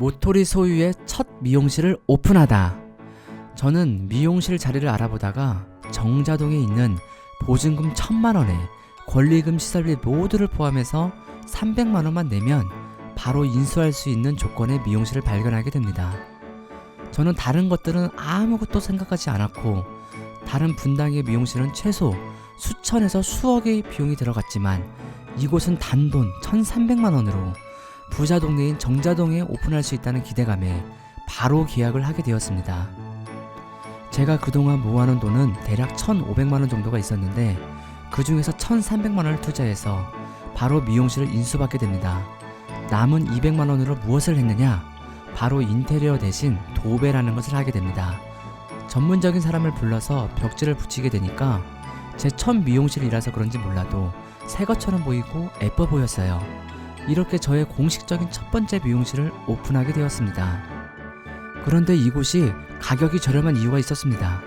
모토리 소유의 첫 미용실을 오픈하다. 저는 미용실 자리를 알아보다가 정자동에 있는 보증금 천만 원에 권리금 시설비 모두를 포함해서 300만 원만 내면 바로 인수할 수 있는 조건의 미용실을 발견하게 됩니다. 저는 다른 것들은 아무것도 생각하지 않았고 다른 분당의 미용실은 최소 수천에서 수억의 비용이 들어갔지만 이곳은 단돈 1,300만 원으로 부자 동네인 정자동에 오픈할 수 있다는 기대감에 바로 계약을 하게 되었습니다. 제가 그동안 모아놓은 돈은 대략 1,500만 원 정도가 있었는데 그 중에서 1,300만 원을 투자해서 바로 미용실을 인수받게 됩니다. 남은 200만 원으로 무엇을 했느냐? 바로 인테리어 대신 도배라는 것을 하게 됩니다. 전문적인 사람을 불러서 벽지를 붙이게 되니까 제 첫 미용실이라서 그런지 몰라도 새 것처럼 보이고 예뻐 보였어요. 이렇게 저의 공식적인 첫 번째 미용실을 오픈하게 되었습니다. 그런데 이곳이 가격이 저렴한 이유가 있었습니다.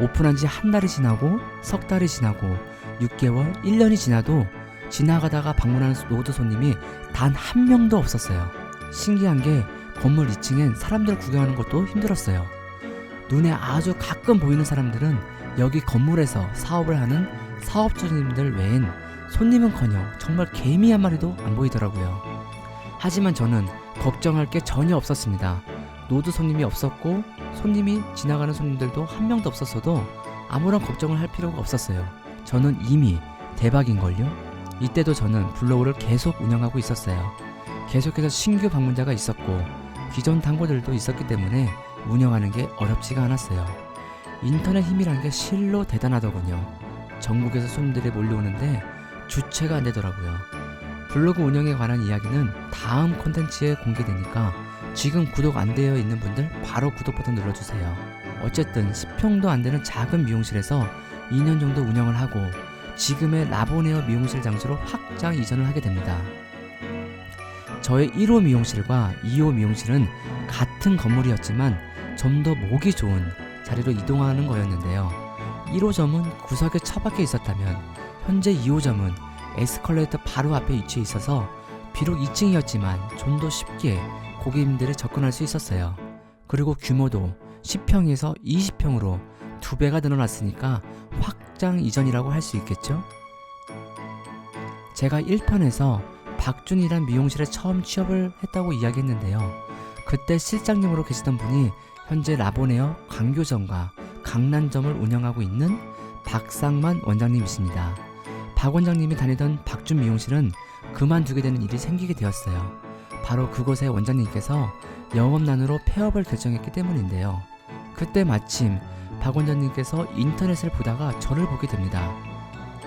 오픈한 지 한 달이 지나고 석 달이 지나고 6개월, 1년이 지나도 지나가다가 방문하는 노드 손님이 단 한 명도 없었어요. 신기한 게 건물 2층엔 사람들 구경하는 것도 힘들었어요. 눈에 아주 가끔 보이는 사람들은 여기 건물에서 사업을 하는 사업주님들 외엔 손님은커녕 정말 개미 한 마리도 안 보이더라고요. 하지만 저는 걱정할 게 전혀 없었습니다. 노드 손님이 없었고 손님이 지나가는 손님들도 한 명도 없었어도 아무런 걱정을 할 필요가 없었어요. 저는 이미 대박인걸요? 이때도 저는 블로그를 계속 운영하고 있었어요. 계속해서 신규 방문자가 있었고 기존 단골들도 있었기 때문에 운영하는 게 어렵지가 않았어요. 인터넷 힘이라는 게 실로 대단하더군요. 전국에서 손님들이 몰려오는데 주체가 안 되더라고요. 블로그 운영에 관한 이야기는 다음 콘텐츠에 공개되니까 지금 구독 안 되어 있는 분들 바로 구독 버튼 눌러주세요. 어쨌든 10평도 안 되는 작은 미용실에서 2년 정도 운영을 하고 지금의 라보네어 미용실 장소로 확장 이전을 하게 됩니다. 저의 1호 미용실과 2호 미용실은 같은 건물이었지만 좀 더 목이 좋은 자리로 이동하는 거였는데요. 1호점은 구석에 처박혀 있었다면 현재 2호점은 에스컬레이터 바로 앞에 위치해 있어서 비록 2층이었지만 좀 더 쉽게 고객님들이 접근할 수 있었어요. 그리고 규모도 10평에서 20평으로 두 배가 늘어났으니까 확장 이전이라고 할 수 있겠죠? 제가 1편에서 박준이란 미용실에 처음 취업을 했다고 이야기했는데요. 그때 실장님으로 계시던 분이 현재 라보네어 광교점과 강남점을 운영하고 있는 박상만 원장님이십니다. 박 원장님이 다니던 박준 미용실은 그만두게 되는 일이 생기게 되었어요. 바로 그곳의 원장님께서 영업난으로 폐업을 결정했기 때문인데요. 그때 마침 박 원장님께서 인터넷을 보다가 저를 보게 됩니다.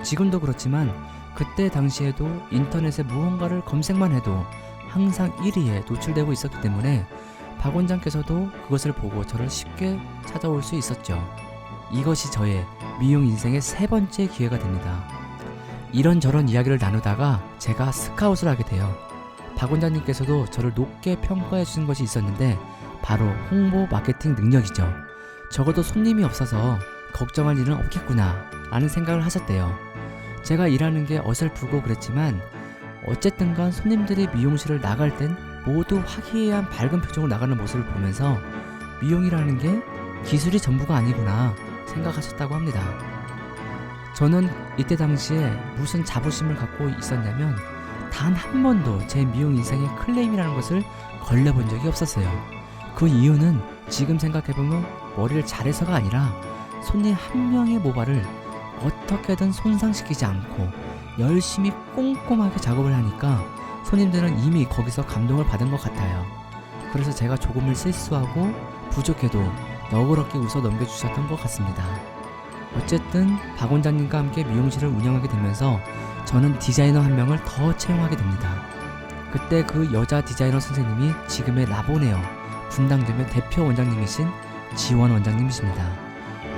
지금도 그렇지만 그때 당시에도 인터넷에 무언가를 검색만 해도 항상 1위에 노출되고 있었기 때문에 박 원장께서도 그것을 보고 저를 쉽게 찾아올 수 있었죠. 이것이 저의 미용 인생의 세 번째 기회가 됩니다. 이런저런 이야기를 나누다가 제가 스카웃을 하게 돼요. 박 원장님께서도 저를 높게 평가해 주신 것이 있었는데 바로 홍보 마케팅 능력이죠. 적어도 손님이 없어서 걱정할 일은 없겠구나 라는 생각을 하셨대요. 제가 일하는 게 어설프고 그랬지만 어쨌든 간 손님들이 미용실을 나갈 땐 모두 화기애애한 밝은 표정으로 나가는 모습을 보면서 미용이라는 게 기술이 전부가 아니구나 생각하셨다고 합니다. 저는 이때 당시에 무슨 자부심을 갖고 있었냐면 단 한 번도 제 미용 인생의 클레임이라는 것을 걸려본 적이 없었어요. 그 이유는 지금 생각해보면 머리를 잘해서가 아니라 손님 한 명의 모발을 어떻게든 손상시키지 않고 열심히 꼼꼼하게 작업을 하니까 손님들은 이미 거기서 감동을 받은 것 같아요. 그래서 제가 조금을 실수하고 부족해도 너그럽게 웃어 넘겨주셨던 것 같습니다. 어쨌든 박 원장님과 함께 미용실을 운영하게 되면서 저는 디자이너 한 명을 더 채용하게 됩니다. 그때 그 여자 디자이너 선생님이 지금의 라보네어 분당대면 대표 원장님이신 지원 원장님이십니다.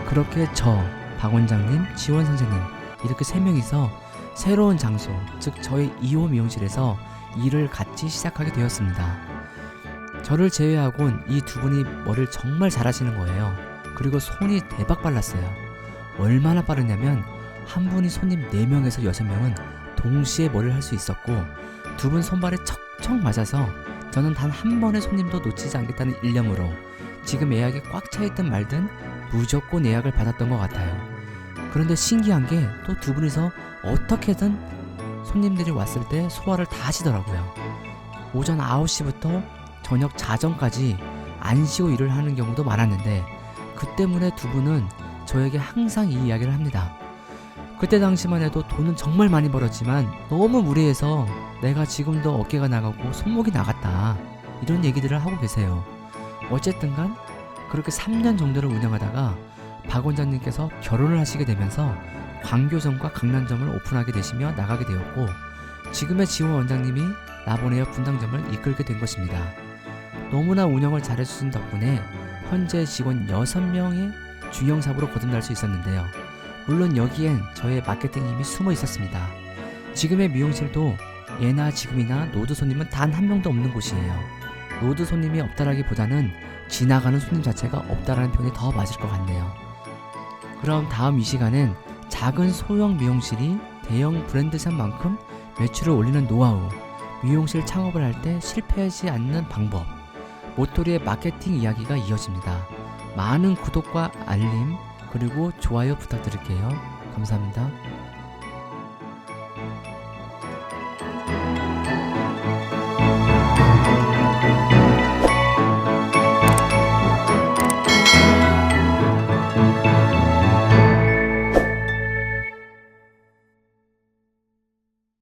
그렇게 저, 박 원장님, 지원 선생님 이렇게 세 명이서 새로운 장소, 즉 저의 2호 미용실에서 일을 같이 시작하게 되었습니다. 저를 제외하곤 이 두 분이 머리를 정말 잘하시는 거예요. 그리고 손이 대박 빨랐어요. 얼마나 빠르냐면 한 분이 손님 4명에서 6명은 동시에 머리를 할 수 있었고 두 분 손발에 척척 맞아서 저는 단 한 번의 손님도 놓치지 않겠다는 일념으로 지금 예약이 꽉 차있든 말든 무조건 예약을 받았던 것 같아요. 그런데 신기한 게 또 두 분이서 어떻게든 손님들이 왔을 때 소화를 다 하시더라고요. 오전 9시부터 저녁 자정까지 안 쉬고 일을 하는 경우도 많았는데 그 때문에 두 분은 저에게 항상 이 이야기를 합니다. 그때 당시만 해도 돈은 정말 많이 벌었지만 너무 무리해서 내가 지금도 어깨가 나가고 손목이 나갔다. 이런 얘기들을 하고 계세요. 어쨌든 간 그렇게 3년 정도를 운영하다가 박 원장님께서 결혼을 하시게 되면서 광교점과 강남점을 오픈하게 되시며 나가게 되었고 지금의 지원 원장님이 라보네어 분당점을 이끌게 된 것입니다. 너무나 운영을 잘해주신 덕분에 현재 직원 6명의 중형사부로 거듭날 수 있었는데요. 물론 여기엔 저의 마케팅 힘이 숨어 있었습니다. 지금의 미용실도 예나 지금이나 노드 손님은 단 한 명도 없는 곳이에요. 노드 손님이 없다라기보다는 지나가는 손님 자체가 없다라는 표현이 더 맞을 것 같네요. 그럼 다음 이 시간엔 작은 소형 미용실이 대형 브랜드샵만큼 매출을 올리는 노하우, 미용실 창업을 할 때 실패하지 않는 방법, 모토리의 마케팅 이야기가 이어집니다. 많은 구독과 알림, 그리고 좋아요 부탁드릴게요. 감사합니다.